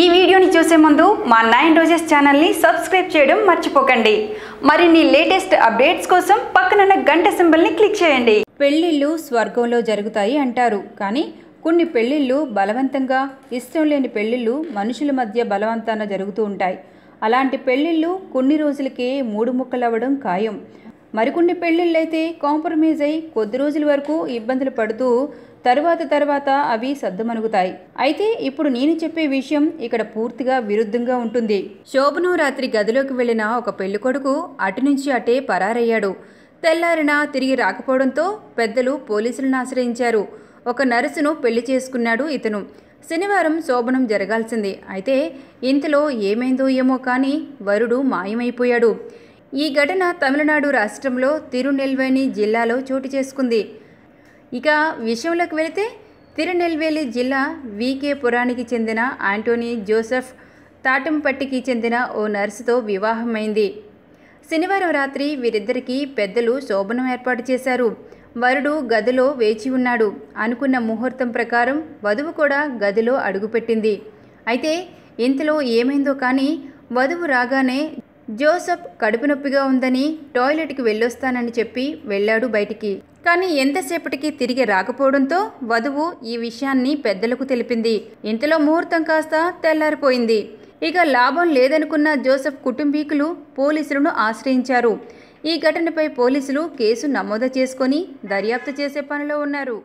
ఈ వీడియోని చూసే ముందు మా నైన్ రోజెస్ ఛానల్ని సబ్స్క్రైబ్ చేయడం మర్చిపోకండి. మరిన్ని లేటెస్ట్ అప్డేట్స్ కోసం పక్కనున్న గంట సింబల్ని క్లిక్ చేయండి. పెళ్ళిళ్ళు స్వర్గంలో జరుగుతాయి అంటారు. కానీ కొన్ని పెళ్ళిళ్ళు బలవంతంగా ఇష్టం లేని పెళ్ళిళ్ళు మనుషుల మధ్య బలవంతాన జరుగుతూ ఉంటాయి. అలాంటి పెళ్ళిళ్ళు కొన్ని రోజులకే మూడు ముక్కలవ్వడం ఖాయం. మరికొన్ని పెళ్ళిళ్ళైతే కాంప్రమైజ్ అయి కొద్ది రోజుల వరకు ఇబ్బందులు పడుతూ తరువాత తర్వాత అవి సద్దుమణుగుతాయి అయితే ఇప్పుడు నేను చెప్పే విషయం ఇక్కడ పూర్తిగా విరుద్ధంగా ఉంటుంది. శోభను రాత్రి గదిలోకి వెళ్ళిన ఒక పెళ్ళికొడుకు అటు నుంచి అటే పరారయ్యాడు. తెల్లారిన తిరిగి రాకపోవడంతో పెద్దలు పోలీసులను ఆశ్రయించారు. ఒక నర్సును పెళ్ళి చేసుకున్నాడు ఇతను. శనివారం శోభనం జరగాల్సింది. అయితే ఇంతలో ఏమైందో ఏమో కానీ వరుడు మాయమైపోయాడు. ఈ ఘటన తమిళనాడు రాష్ట్రంలో తిరునెల్వేలి జిల్లాలో చోటు చేసుకుంది. ఇక విషయంలోకి వెళితే తిరునెల్వేలి జిల్లా వికే పురానికి చెందిన ఆంటోనీ జోసెఫ్ తాటంపట్టికి చెందిన ఓ నర్సుతో వివాహమైంది. శనివారం రాత్రి వీరిద్దరికీ పెద్దలు శోభనం ఏర్పాటు చేశారు. వరుడు గదిలో వేచి ఉన్నాడు. అనుకున్న ముహూర్తం ప్రకారం వధువు కూడా గదిలో అడుగుపెట్టింది. అయితే ఇంతలో ఏమైందో కానీ వధువు రాగానే జోసఫ్ కడుపు నొప్పిగా ఉందని టాయిలెట్కి వెళ్ళొస్తానని చెప్పి వెళ్ళాడు బయటికి. కానీ ఎంతసేపటికి తిరిగి రాకపోవడంతో వధువు ఈ విషయాన్ని పెద్దలకు తెలిపింది. ఇంతలో ముహూర్తం కాస్త తెల్లారిపోయింది. ఇక లాభం లేదనుకున్న జోసెఫ్ కుటుంబీకులు పోలీసులను ఆశ్రయించారు. ఈ ఘటనపై పోలీసులు కేసు నమోదు చేసుకొని దర్యాప్తు చేసే పనిలో ఉన్నారు.